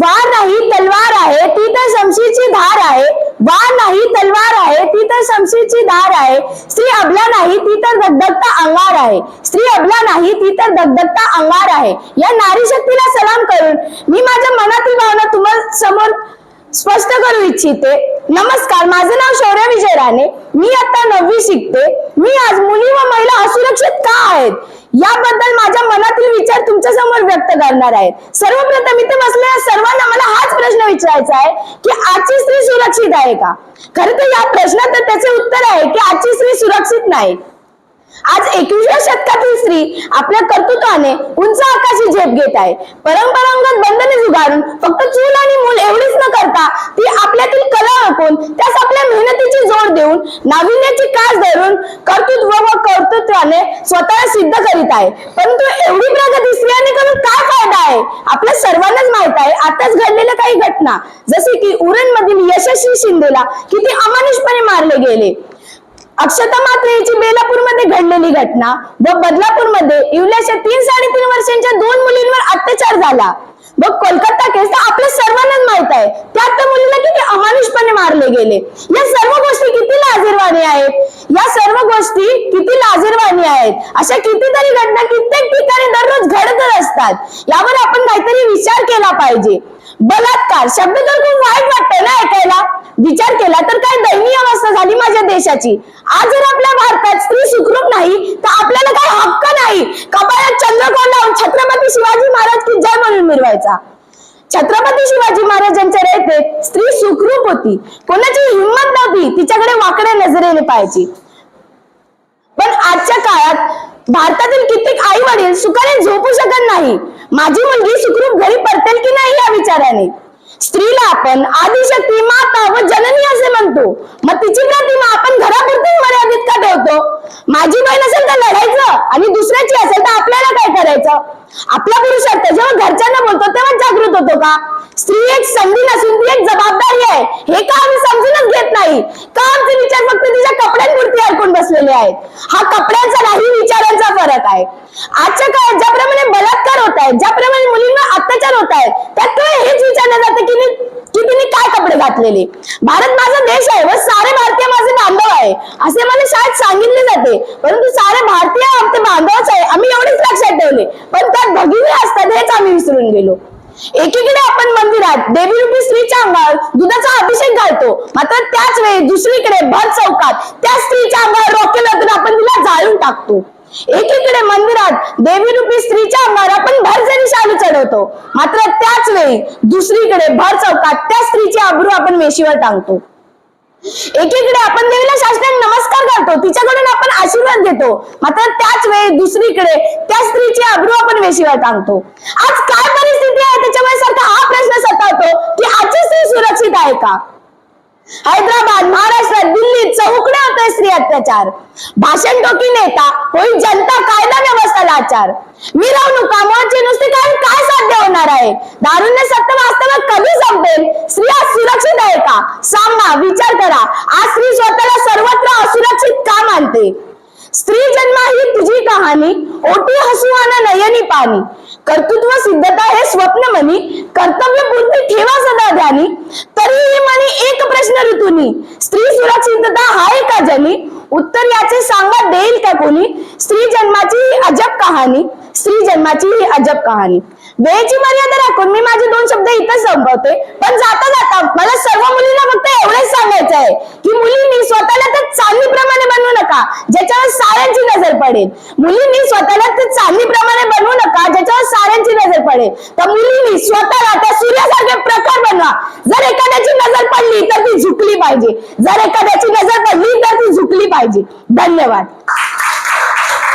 वार नाही तलवार आहे ती तर शमशीची धार आहे. वार नाही तलवार आहे ती तर शमशीची धार आहे. स्त्री अबला नाही ती तर दगदगता अंगार आहे. स्त्री अबला नाही ती तर दगदगता अंगार आहे. या नारी शक्तीला सलाम करून मी माझ्या मनातील भावना तुम्हाला समोर स्पष्ट करू इच्छिते. नमस्कार माझं नाव शौर्य विजय राणे. मी आता नववी शिकते. मी आज मुली व महिला असुरक्षित का आहेत? याबद्दल माझ्या मनातील विचार तुमच्यासमोर व्यक्त करणार आहेत. सर्वप्रथम इथे बसलेल्या सर्वांना मला हाच प्रश्न विचारायचा आहे की आजची स्त्री सुरक्षित आहे का? खरं तर या प्रश्नात तर त्याचे उत्तर आहे की आजची स्त्री सुरक्षित नाही. आज एकविसव्या शतकातील स्त्री आपल्या कर्तृत्वाने उंच आकाशी झेप घेत आहे. परंपरागत बंधने जुगारून फक्त चूल आणि मूल एवढीच न करता ती आपल्यातील कला ओळखून त्यास आपल्या मेहनतीची जोड देऊन नाविन्याची कास धरून कर्तृत्व व कर्तृत्वाने स्वतःला सिद्ध करीत आहे. परंतु एवढी प्रगती स्त्रियांनी करून काय फायदा आहे? आपल्या सर्वांनाच माहीत आहे आताच घडलेल्या काही घटना. जसे की उरण मधील यशस्वी शिंदेला किती अमानुषपणे मारले गेले. अक्षता मात्रेची बेलापूरमध्ये घडलेली घटना व बदलापूरमध्ये इवल्याच्या तीन साडेतीन वर्षांच्या दोन मुलींवर अत्याचार झाला. व कोलकाता केस तर आपल्या सर्वांनाच माहीत आहे. त्यात त्या मुलीला किती अमानुषपणे मारले गेले. या सर्व गोष्टी किती लाजीरवाणी आहेत? या सर्व गोष्टी किती लाजीरवाणी आहेत? अशा कितीतरी घटना कित्येक ठिकाणी दररोज घडतच असतात. यावर आपण काहीतरी विचार केला पाहिजे. बलात्कार शब्द तर खूप वाईट वाटतंय ना ऐकायला? विचार केला तर काय दयनीय अवस्था झाली माझ्या देशाची. आज जर आपल्या भारतात स्त्री सुखरूप नाही तर आपल्याला काय हक्क नाही? कपाळात चंद्रकोण लावून छत्रपती शिवाजी महाराज की जय म्हणून मिरवायचा? छत्रपती शिवाजी महाराजांच्या रेथे स्त्री सुखरूप होती. कोणाची हिंमत नव्हती तिच्याकडे वाकड्या नजरेने पाहायची. पण आजच्या काळात भारतातील कित्येक आई वडील सुखाने झोपू शकत नाही. माझी मुलगी सुखरूप घरी परतेल की नाही या विचाराने? स्त्रीला आपण आदिशक्ती माता व जननी असे म्हणतो. मग तिची प्रतिमा आपण घरापुरतीच मर्यादित का ठेवतो? माझी बहीण असेल तर लढायचं आणि दुसऱ्याची असेल तर आपल्याला काय करायचं? आपला पुरुषार्थ जेव्हा घरच्यांना बोलतो तेव्हा जागृत होतो का? स्त्री एक संधी नसून ती एक जबाबदारी आहे. हे का आम्ही समजूनच घेत नाही? का आमचे विचार फक्त तिच्या कपड्यांपुरती अडकून बसलेले आहेत? हा कपड्यांचा नाही विचारांचा फरक आहे. आजच्या काळात ज्याप्रमाणे बलात्कार होत आहेत ज्याप्रमाणे मुलींना विचार होत आहे. त्यात हेच विचारलं जातं की मी की तिने काय कपडे घातलेले? भारत माझा देश आहे व सारे भारतीय माझे बांधव आहे. असे मला शाळेत सांगितले जाते. परंतु सारे भारतीय आमचे बांधवच आहे. आम्ही एवढेच लक्षात ठेवले. पण त्यात भगिनी असतात हेच आम्ही विसरून गेलो. एकीकडे आपण मंदिरात देवी रूपी स्त्रीच्या अंगावर दुधाचा अभिषेक घालतो. मात्र त्याच वेळी दुसरीकडे भर चौकात त्या स्त्रीच्या अंगावर रॉकेल आपण तिला जाळून टाकतो. एकीकडे मंदिरात देवी रूपी स्त्रीच्या अंगावर आपण भरजरी शालू चढवतो मात्र त्याच वेळी दुसरीकडे भर चौकात त्या स्त्रीची अब्रू आपण वेशीवर टांगतो. एकीकडे आपण देवीला शासनाने नमस्कार करतो तिच्याकडून आपण आशीर्वाद घेतो मात्र त्याच वेळी दुसरीकडे त्या स्त्रीची अब्रू आपण वेशीवर टांगतो. आज काय परिस्थिती आहे? त्याच्यामुळे सारखा हा प्रश्न सतावतो की आजची स्त्री सुरक्षित आहे का? हैदराबाद महाराष्ट्रात दिल्लीत चौकड्या होतोय स्त्री अत्याचार. भाषण टोकी नेता होईल जनता कायदा व्यवस्था लाचार मिरवणुका मोर्चे नुसते काय काय साध्य होणार आहे? दारुण्य सत्य वास्तव कधी संपेल? स्त्रिया सुरक्षित आहे का? सांगा विचार करा. आज स्त्री स्वतःला सर्वत्र असुरक्षित का मानते? स्त्री जन्म ही तुझी कहाणी ओटी हसू हसुवाना नयनी पाणी. कर्तृत्व सिद्धता स्वप्न म्हणी कर्तव्य पूर्ती ठेवा सदा ध्यानी तरीही म्हणी एक प्रश्न ऋतूनी स्त्री सुरक्षितता हाय का जनी उत्तर याचे सांगा देईल का कोणी? स्त्री जन्माची ही अजब कहाणी स्त्री जन्माची ही अजब कहाणी. वेळेची मर्यादा राखून मी माझे दोन शब्द इथं संपवते. पण जाता जाता मला सर्व मुलींना फक्त एवढेच सांगायचं आहे की मुलींनी स्वतःला नका. ज्याच्यावर साऱ्यांची नजर पडेल. मुलींनी स्वतःला ते चांदीप्रमाणे बनवू नका ज्याच्यावर साऱ्यांची नजर पडेल. तर मुलींनी स्वतःला त्या सूर्यासारखे प्रकार बनवा. जर एखाद्याची नजर पडली तर ती झुकली पाहिजे. जर एखाद्याची नजर पडली तर ती झुकली पाहिजे. धन्यवाद.